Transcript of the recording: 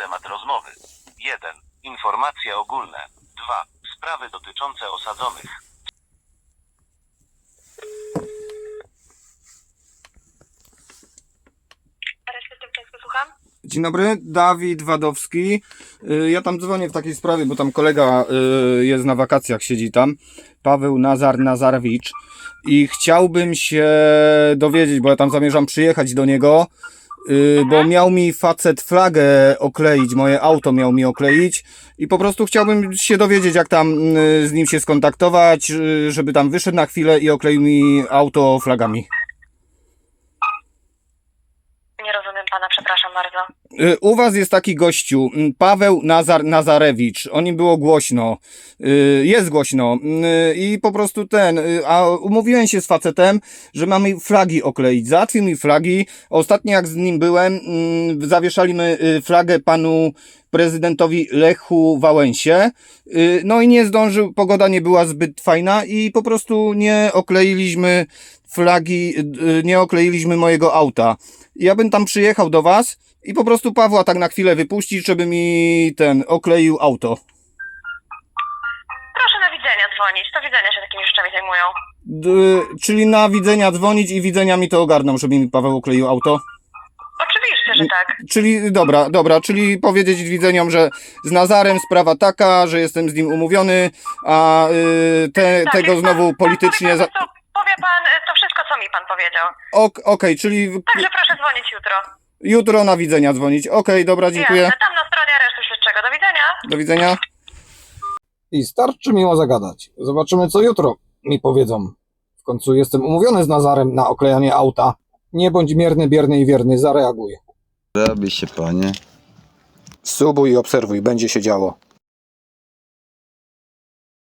Temat rozmowy. 1. Informacje ogólne. 2. Sprawy dotyczące osadzonych. Słucham? Dzień dobry, Dawid Wadowski. Y, Ja tam dzwonię w takiej sprawie, bo tam kolega y, jest na wakacjach, siedzi tam. Paweł Nazar Nazarewicz. I chciałbym się dowiedzieć, bo ja tam zamierzam przyjechać do niego, y, bo miał mi facet flagę okleić, moje auto miał mi okleić. I po prostu chciałbym się dowiedzieć, jak tam y, z nim się skontaktować, y, żeby tam wyszedł na chwilę i okleił mi auto flagami. Przepraszam bardzo. Y, U was jest taki gościu, mm, Paweł Nazar Nazarewicz. O nim było głośno. Y, Jest głośno. Y, I po prostu ten. A umówiłem się z facetem, że mamy flagi okleić. Załatwił mi flagi. Ostatnio jak z nim byłem, mm, zawieszaliśmy flagę panu prezydentowi Lechu Wałęsie. Y, No i nie zdążył, pogoda nie była zbyt fajna i po prostu nie okleiliśmy flagi, y, nie okleiliśmy mojego auta. Ja bym tam przyjechał do was i po prostu Pawła tak na chwilę wypuścić, żeby mi ten okleił auto. Proszę na widzenia dzwonić. Do widzenia się takimi rzeczami zajmują. D czyli na widzenia dzwonić i widzenia mi to ogarną, żeby mi Paweł okleił auto. Że tak. Czyli dobra, dobra, czyli powiedzieć widzeniom, że z Nazarem sprawa taka, że jestem z nim umówiony, a y, te, tak tego więc znowu pan, politycznie. Pan Za... powie, pan, to, powie pan y, to wszystko, co mi pan powiedział. Ok- Okej, czyli Także proszę dzwonić jutro. jutro na widzenia dzwonić. Okej, dobra, dziękuję. Jasne, tam na stronie aresztu śledczego. Do widzenia. Do widzenia. I starczy miło zagadać. Zobaczymy, co jutro mi powiedzą. W końcu jestem umówiony z Nazarem na oklejanie auta. Nie bądź mierny, bierny i wierny, zareaguj. Robi się, panie. Subuj i obserwuj, będzie się działo.